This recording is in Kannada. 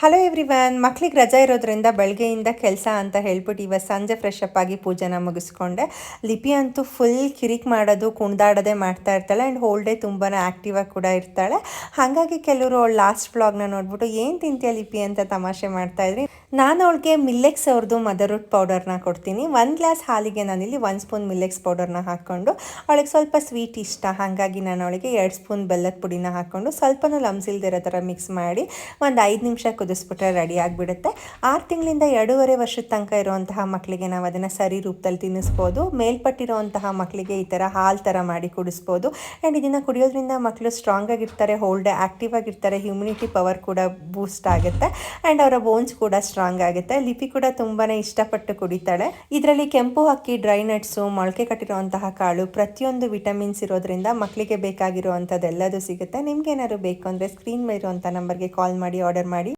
ಹಲೋ ಎವ್ರಿವನ್ ಮಕ್ಳಿಗೆ ರಜಾ ಇರೋದ್ರಿಂದ ಬೆಳಗ್ಗೆಯಿಂದ ಕೆಲಸ ಅಂತ ಹೇಳ್ಬಿಟ್ಟು ಇವತ್ತು ಸಂಜೆ ಫ್ರೆಶ್ ಅಪ್ ಆಗಿ ಪೂಜೆನ ಮುಗಿಸ್ಕೊಂಡೆ. ಲಿಪಿ ಅಂತೂ ಫುಲ್ ಕಿರಿಕ್ ಮಾಡೋದು, ಕುಣ್ದಾಡೋದೇ ಮಾಡ್ತಾ ಇರ್ತಾಳೆ ಆ್ಯಂಡ್ ಹೋಲ್ ಡೇ ತುಂಬಾ ಆ್ಯಕ್ಟಿವ್ ಆಗಿ ಕೂಡ ಇರ್ತಾಳೆ. ಹಾಗಾಗಿ ಕೆಲವರು ಅವಳು ಲಾಸ್ಟ್ ಬ್ಲಾಗ್ನ ನೋಡ್ಬಿಟ್ಟು, ಏನು ತಿಂತೀಯ ಲಿಪಿ ಅಂತ ತಮಾಷೆ ಮಾಡ್ತಾ ಇದ್ರಿ? ನಾನು ಅವಳಿಗೆ ಮಿಲ್ಲೆಕ್ಸ್ ಅವ್ರದ್ದು ಮದರ್ವುಡ್ ಪೌಡರ್ನ ಕೊಡ್ತೀನಿ. ಒಂದು ಗ್ಲಾಸ್ ಹಾಲಿಗೆ ನಾನಿಲ್ಲಿ ಒಂದು ಸ್ಪೂನ್ ಮಿಲ್ಲೆಕ್ಸ್ ಪೌಡರ್ನ ಹಾಕ್ಕೊಂಡು, ಅವಳಿಗೆ ಸ್ವಲ್ಪ ಸ್ವೀಟ್ ಇಷ್ಟ, ಹಾಗಾಗಿ ನಾನು ಅವಳಿಗೆ ಎರಡು ಸ್ಪೂನ್ ಬೆಲ್ಲದ ಪುಡಿನ ಹಾಕ್ಕೊಂಡು ಸ್ವಲ್ಪನೂ ಲಮ್ಸಿಲ್ದಿರೋ ಥರ ಮಿಕ್ಸ್ ಮಾಡಿ ಒಂದು ಐದು ನಿಮಿಷ ಕುದಿಸ್ಬಿಟ್ರೆ ರೆಡಿ ಆಗಿಬಿಡುತ್ತೆ. ಆರು ತಿಂಗಳಿಂದ ಎರಡೂವರೆ ವರ್ಷದ ತನಕ ಇರುವಂತಹ ಮಕ್ಕಳಿಗೆ ನಾವು ಅದನ್ನು ಸರಿ ರೂಪದಲ್ಲಿ ತಿನ್ನಿಸ್ಬೋದು. ಮೇಲ್ಪಟ್ಟಿರುವಂತಹ ಮಕ್ಕಳಿಗೆ ಈ ಥರ ಹಾಲು ಥರ ಮಾಡಿ ಕುಡಿಸ್ಬೋದು. ಆ್ಯಂಡ್ ಇದನ್ನು ಕುಡಿಯೋದ್ರಿಂದ ಮಕ್ಕಳು ಸ್ಟ್ರಾಂಗ್ ಆಗಿರ್ತಾರೆ ಹೋಲ್ಡ್ ಆ್ಯಕ್ಟಿವ್ ಆಗಿರ್ತಾರೆ ಹ್ಯುಮಿನಿಟಿ ಪವರ್ ಕೂಡ ಬೂಸ್ಟ್ ಆಗುತ್ತೆ. ಆ್ಯಂಡ್ ಅವರ ಬೋನ್ಸ್ ಕೂಡ ಸ್ಟ್ರಾಂಗ್ ಆಗುತ್ತೆ. ಲಿಪಿ ಕೂಡ ತುಂಬಾ ಇಷ್ಟಪಟ್ಟು ಕುಡಿತಾಳೆ. ಇದರಲ್ಲಿ ಕೆಂಪು ಅಕ್ಕಿ ಡ್ರೈ ನಟ್ಸು ಮೊಳಕೆ ಕಟ್ಟಿರುವಂತಹ ಕಾಳು ಪ್ರತಿಯೊಂದು ವಿಟಮಿನ್ಸ್ ಇರೋದ್ರಿಂದ ಮಕ್ಕಳಿಗೆ ಬೇಕಾಗಿರುವಂಥದ್ದೆಲ್ಲದೂ ಸಿಗುತ್ತೆ. ನಿಮ್ಗೆ ಏನಾದ್ರು ಬೇಕು ಅಂದರೆ ಸ್ಕ್ರೀನ್ ಮೇಲಿರುವಂಥ ನಂಬರ್ಗೆ ಕಾಲ್ ಮಾಡಿ ಆರ್ಡರ್ ಮಾಡಿ.